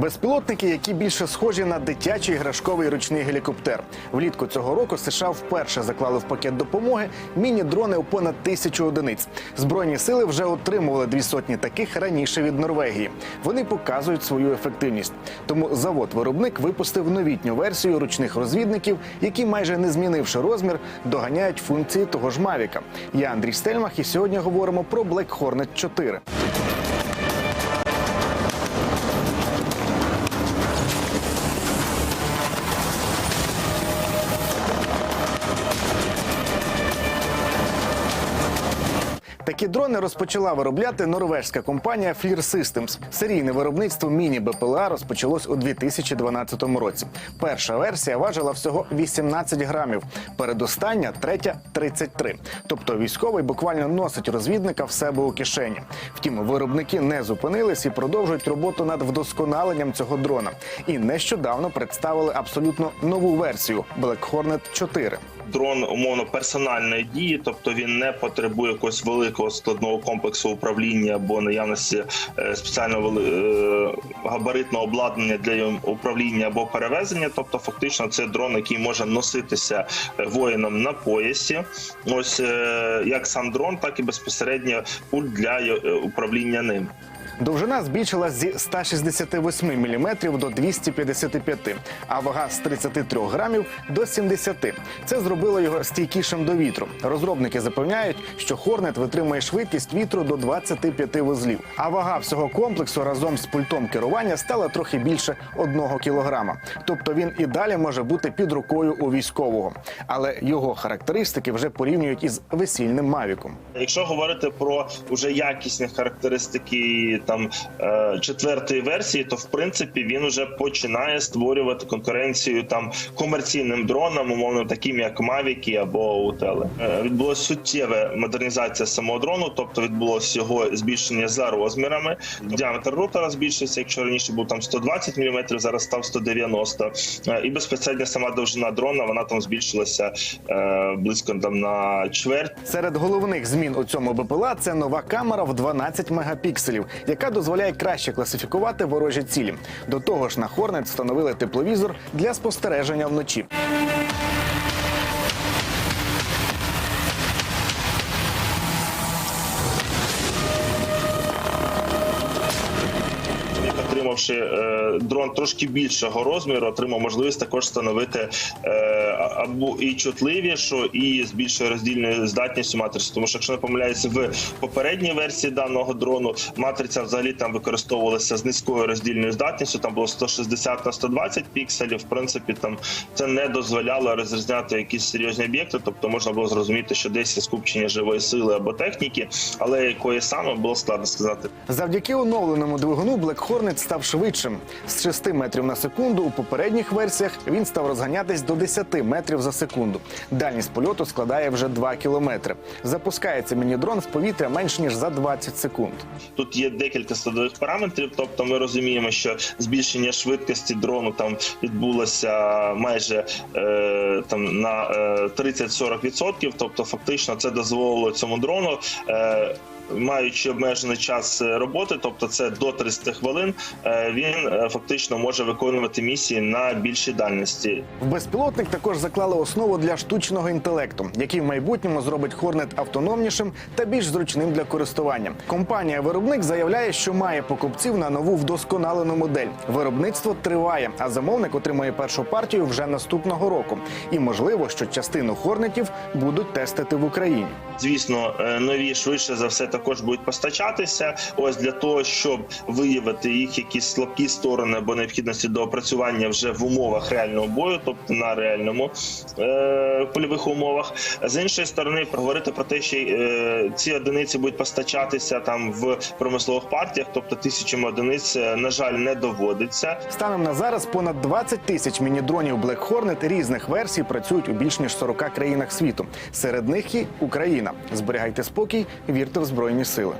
Безпілотники, які більше схожі на дитячий іграшковий ручний гелікоптер. Влітку цього року США вперше заклали в пакет допомоги міні-дрони у понад тисячу одиниць. Збройні сили вже отримували дві сотні таких раніше від Норвегії. Вони показують свою ефективність. Тому завод-виробник випустив новітню версію ручних розвідників, які, майже не змінивши розмір, доганяють функції того ж Мавіка. Я Андрій Стельмах, і сьогодні говоримо про Black Hornet 4. Такі дрони розпочала виробляти норвежська компанія Fleer Systems. Серійне виробництво міні-БПЛА розпочалось у 2012 році. Перша версія важила всього 18 грамів, передостання третя 33. Тобто військовий буквально носить розвідника в себе у кишені. Втім, виробники не зупинились і продовжують роботу над вдосконаленням цього дрона. І нещодавно представили абсолютно нову версію Black Hornet 4. Дрон умовно персональної дії, тобто він не потребує якогось великого складного комплексу управління або наявності е, спеціального е, габаритного обладнання для управління або перевезення. Тобто, фактично, це дрон, який може носитися е, воїном на поясі. Ось як сам дрон, так і безпосередньо пульт для управління ним. Довжина збільшилась зі 168 мм до 255, а вага з 33 грамів до 70. Це зробило його стійкішим до вітру. Розробники запевняють, що Хорнет витримує швидкість вітру до 25 вузлів. А вага всього комплексу разом з пультом керування стала трохи більше 1 кілограма. Тобто він і далі може бути під рукою у військового. Але його характеристики вже порівнюють із весільним мавіком. Якщо говорити про уже якісні характеристики там е, четвертої версії, то в принципі він уже починає створювати конкуренцію там комерційним дронам, умовно таким як Мавіки або Утели. Відбулася суттєва модернізація самого дрону, тобто відбулося його збільшення за розмірами. Діаметр ротора збільшився. Якщо раніше був там 120 мм, зараз став 190. Е, І безпосередньо сама довжина дрона вона там збільшилася е, близько там на чверть. Серед головних змін у цьому БПЛА це нова камера в 12 мегапікселів, яка дозволяє краще класифікувати ворожі цілі. До того ж, на Хорнет встановили тепловізор для спостереження вночі. Отримавши е, дрон трошки більшого розміру, отримав можливість також встановити е, або і чутливішу, і з більшою роздільною здатністю матрицю. Тому що, якщо не помиляюся, в попередній версії даного дрону матриця взагалі там використовувалася з низькою роздільною здатністю. Там було 160 на 120 пікселів. В принципі, там це не дозволяло розрізняти якісь серйозні об'єкти. Тобто можна було зрозуміти, що десь є скупчення живої сили або техніки, але якої саме було складно сказати. Завдяки оновленому двигуну Black Hornet став швидшим. З 6 метрів на секунду у попередніх версіях він став розганятись до 10 метрів за секунду. Дальність польоту складає вже 2 кілометри. Запускається міні-дрон в повітря менш ніж за 20 секунд. Тут є декілька складових параметрів. Тобто, ми розуміємо, що збільшення швидкості дрону там відбулося майже е, там на е, 30-40%. Тобто, фактично, це дозволило цьому дрону. Е, Маючи обмежений час е, роботи, тобто це до 30 хвилин, е, він е, фактично може виконувати місії на більшій дальності. В безпілотник також заклали основу для штучного інтелекту, який в майбутньому зробить Хорнет автономнішим та більш зручним для користування. Компанія-виробник заявляє, що має покупців на нову вдосконалену модель. Виробництво триває, а замовник отримує першу партію вже наступного року. І можливо, що частину хорнетів будуть тестити в Україні. Звісно, е, нові швидше за все також будуть постачатися. Ось для того, щоб виявити їх якісь слабкі сторони або необхідності до опрацювання вже в умовах реального бою, тобто на реальному е, польових умовах. З іншої сторони, проговорити про те, що е, ці одиниці будуть постачатися там в промислових партіях, тобто тисячами одиниць, е, на жаль, не доводиться. Станом на зараз понад 20 тисяч міні-дронів Black Hornet різних версій працюють у більш ніж 40 країнах світу. Серед них і Україна. Зберігайте спокій, вірте в збройні сили.